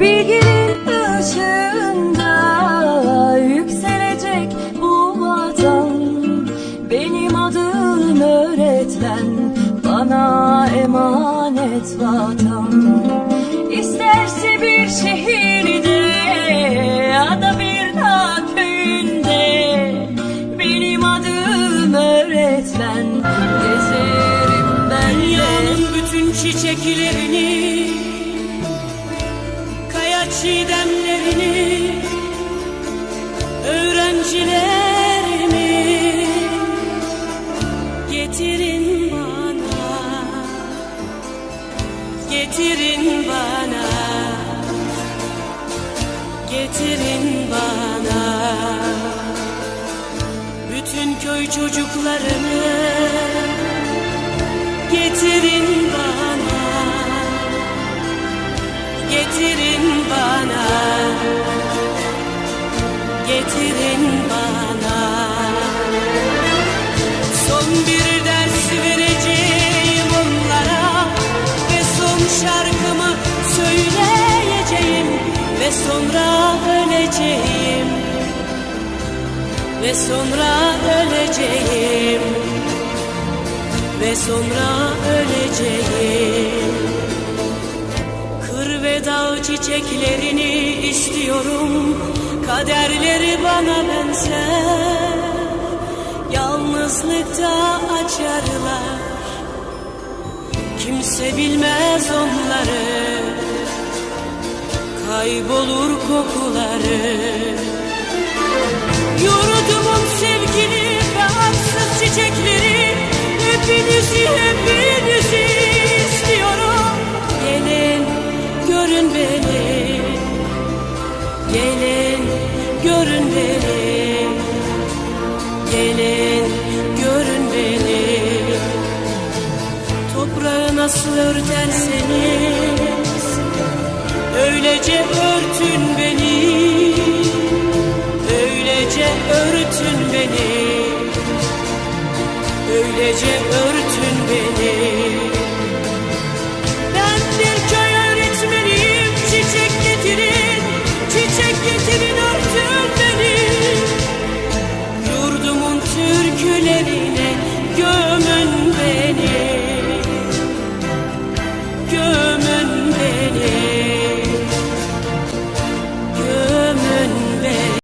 Bilginin ışığında yükselecek bu vatan. Benim adım öğretmen bana emanet vatan. İsterse bir şehirde ya da bir dağ köyünde. Benim adım öğretmen gezerim ben Dünyanın bütün çiçeklerini çiğdemlerini Öğrencilerimi Getirin bana Getirin bana Getirin bana. Bütün köy çocuklarını Getirin bana Getirin Getirin bana. Son bir ders vereceğim onlara Ve son şarkımı söyleyeceğim Ve sonra öleceğim. Ve sonra öleceğim. Ve sonra öleceğim. Kır ve dağ çiçeklerini istiyorum Kaderleri bana benzer Yalnızlıkta açarlar. Kimse bilmez onları Kaybolur kokuları. Yurdumun sevgili ve arsız çiçekleri Hepinizi hepinizi istiyorum. Gelin görün beni. Gelin görün beni Gelin görün beni Toprağı nasıl örterseniz Öylece örtün beni. Öylece örtün beni. Öylece örtün beni